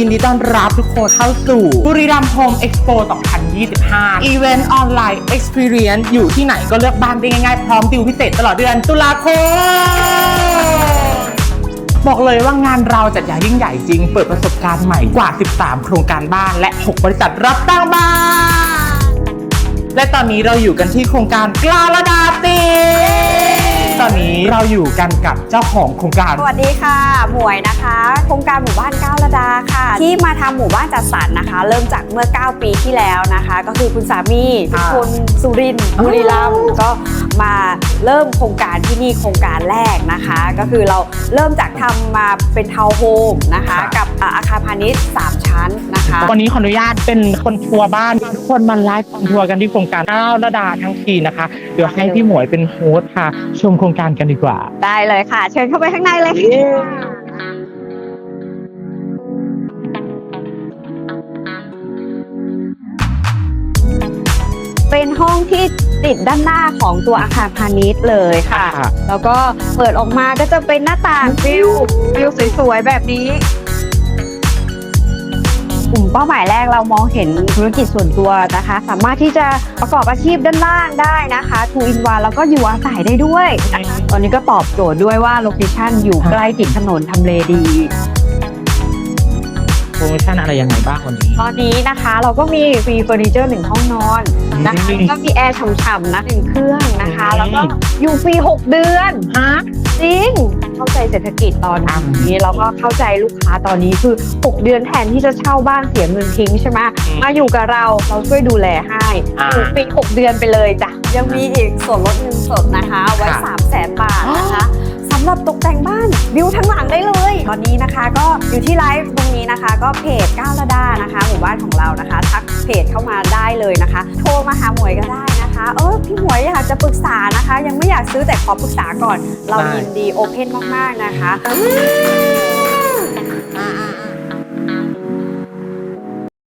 ยินดีต้อนรับทุกคนเข้าสู่บุรีรัมย์โฮมเอ็กซ์โป2025 อีเวนต์ออนไลน์ Experience อยู่ที่ไหนก็เลือกบ้านได้ง่ายๆ พร้อมดิวพิเศษตลอดเดือนตุลาคมบอกเลยว่างานเราจัดอย่างยิ่งใหญ่จริง เปิดประสบการณ์ใหม่กว่า 13 โครงการบ้าน และ 6 บริษัทรับตั้งบ้าน และตอนนี้เราอยู่กันที่โครงการกลาระดาตี เราอยู่กันกับเจ้าของโครงการ สวัสดีค่ะหมวยนะคะ โครงการหมู่บ้านก้าวระดาค่ะ ที่มาทำหมู่บ้านจัดสรรนะคะ เริ่มจากเมื่อ 9 ปีที่แล้วนะคะ ก็คือคุณสามีเป็นคนสุรินทร์บุรีรัมย์ก็มาเริ่มโครงการที่นี่โครงการแรกนะคะ ก็คือเราเริ่มจากทำมาเป็นทาวน์โฮมนะคะ กับอ่าอาคารพาณิชย์3ชั้นนะคะ วันนี้ขออนุญาตเป็นคนทัวร์บ้านทุกคนมาไลฟ์ทัวร์กันที่โครงการก้าวระดาทั้งทีนะคะ เดี๋ยวให้พี่หมวยเป็นโฮสต์ค่ะ ชมโครงการกันดีกว่า ได้เลยค่ะ เชิญเข้าไปข้างในเลยค่ะเป็นห้องที่ติดด้านหน้าของตัวอาคารพาณิชย์เลยค่ะค่ะแล้วก็เปิดออกมาก็จะเป็นหน้าต่างวิววิวสวยๆแบบนี้ กลุ่มเป้าหมายแรกเรามองเห็นธุรกิจส่วนตัวนะคะ สามารถที่จะประกอบอาชีพด้านล่างได้นะคะทูอินวันแล้วก็อยู่อาศัยได้ด้วยนะคะตอนนี้ก็ตอบโจทย์ด้วยว่าโลเคชันอยู่ใกล้ติดถนนทำเลดีโปรโมชั่นอะไรยังไงบ้างวันนี้ ตอนนี้นะคะเราก็มีฟรีเฟอร์นิเจอร์หนึ่งห้องนอนนะคะอืมแล้วก็มีแอร์ฉ่ำๆนะหนึ่งเครื่องนะคะอืมแล้วก็อยู่ฟรี 6 เดือนฮะจริง เข้าใจเศรษฐกิจตอนนี้แล้วก็เข้าใจลูกค้าตอนนี้คือ 6 เดือนแทนที่จะเช่าบ้านเสียเงินทิ้งใช่ไหมอืมมาอยู่กับเราเราช่วยดูแลให้อ่าอยู่ฟรี6เดือนไปเลยจ้ะยังมีอีกส่วนลดเงินสดนะคะไว้ค่ะ3 0 0แสนบาทนะคะสำหรับตกแต่งบ้านวิวทั้งหลังได้เลย ตอนนี้นะคะก็อยู่ที่ไลฟ์ตรงนี้นะคะ ก็เพจก้าวระดานะคะ หมู่บ้านของเรานะคะ ทักเพจเข้ามาได้เลยนะคะ โทรมาหาหมวยก็ได้นะคะ เออพี่หมวยอยากจะปรึกษานะคะ ยังไม่อยากซื้อแต่ขอปรึกษาก่อน เราได้ ยินดีโอเพนมากๆนะคะ